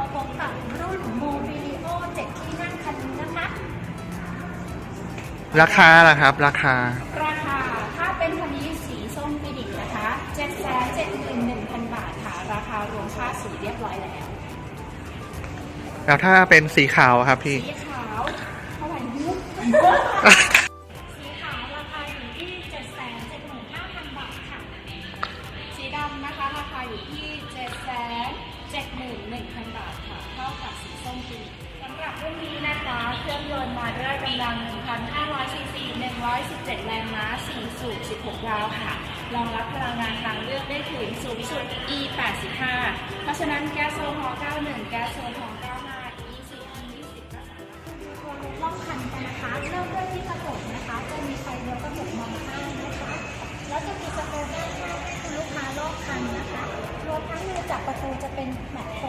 มาพบกับรุ่นโมบิลิโอเจ็ดที่นั่งคันนี้นะคะ ราคาล่ะครับ ราคา ราคาถ้าเป็นคันนี้สีส้มฟินิกส์นะคะ7 7 1 0 0 0บาทค่ะ ราคารวมค่าสีเรียบร้อยแล้ว แล้วถ้าเป็นสีขาวอะครับพี่ สีขาวเท่าไหร่นุ๊กสีขาวราคาอยู่ที่7 7 5 0 0 0บาทค่ะ สีดำนะคะราคาอยู่ที่7 7 1 1 0 0 0บ ยนต์มาด้วยกำลัง 1,500ซีซี117 แรงม้า 4 สูบ 16 วาล์วค่ะ รองรับพลังงานทางเลือกได้ถึงสูงสุด E 85 เพราะฉะนั้นแก๊สโซฮอล์91 แก๊สโซฮอล์95 E 10 E 20 ก็สามารถตัวรถรอบคันกันนะคะ เริ่มด้วยที่กระจกนะคะ จะมีไฟเลี้ยวกระจกมองข้างนะคะ แล้วจะมีสโคปด้านข้างให้คุณลูกค้ารอบคันนะคะ รวมทั้งมือจับประตูจะเป็นแมตต์โคร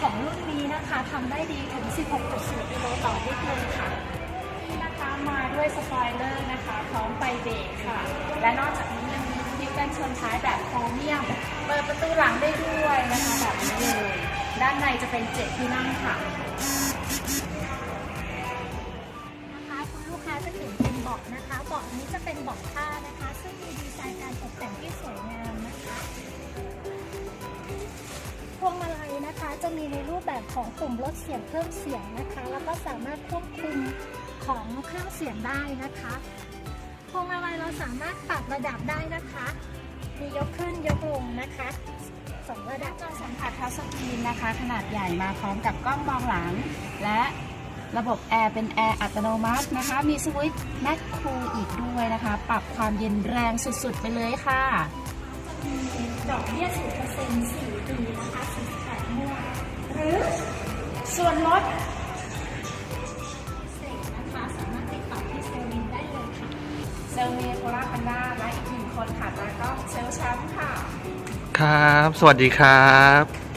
ของรุ่นนี้นะคะทำได้ดีถึง 16.4กิโลต่อลิตรเลยค่ะนี่นะคะมาด้วยสปอยเลอร์นะคะ พร้อมไฟเบรกค่ะ และนอกจากนี้ยังมีทิปกันชนท้ายแบบโครเมียม เปิดประตูหลังได้ด้วยนะคะแบบนี้เลยด้านในจะเป็นเจ็ดที่นั่งค่ะนะคะคุณลูกค้าจะเห็นเป็นเบาะนะคะเบาะนี้จะเป็นเบาะผ้า มีในรูปแบบของปุ่มลดเสียงเพิ่มเสียงนะคะ แล้วก็สามารถควบคุมของเครื่องเสียงได้นะคะพวงมาลัยเราสามารถปรับระดับได้นะคะ มียกขึ้นยกลงนะคะสองระดับจอสัมผัสทัชสกรีนนะคะ ขนาดใหญ่มาพร้อมกับกล้องมองหลัง และระบบแอร์เป็นแอร์อัตโนมัตินะคะ มีสวิตช์แมคคูลอีกด้วยนะคะ ปรับความเย็นแรงสุดๆ ไปเลยค่ะมีดอกเบี้ย0%เปอร์เซ็นต์4ปีนะคะ48งวด หรือส่วนลดพิเศษนะคะสามารถติดต่อที่เซลล์มินได้เลยค่ะ เซลเมโคราคันดาและอีกหนึ่งคนค่ะแล้วก็เซลแชมป์ค่ะ ครับ สวัสดีครับ